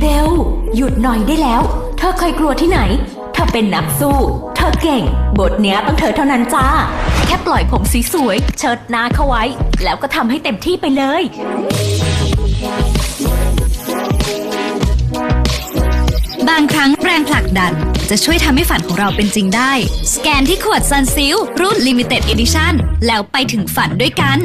เบล หยุดหน่อยได้แล้ว เธอเคยกลัวที่ไหน เธอเป็นนักสู้ เธอเก่ง บทเนี้ยต้องเธอเท่านั้นจ้า แค่ปล่อยผมสวยๆเชิดหน้าเข้าไว้ แล้วก็ทำให้เต็มที่ไปเลยบางครั้งแรงผลักดัน จะช่วยทำให้ฝันของเราเป็นจริงได้ สแกนที่ขวดซันซิลรุ่น Limited Edition แล้วไปถึงฝันด้วยกัน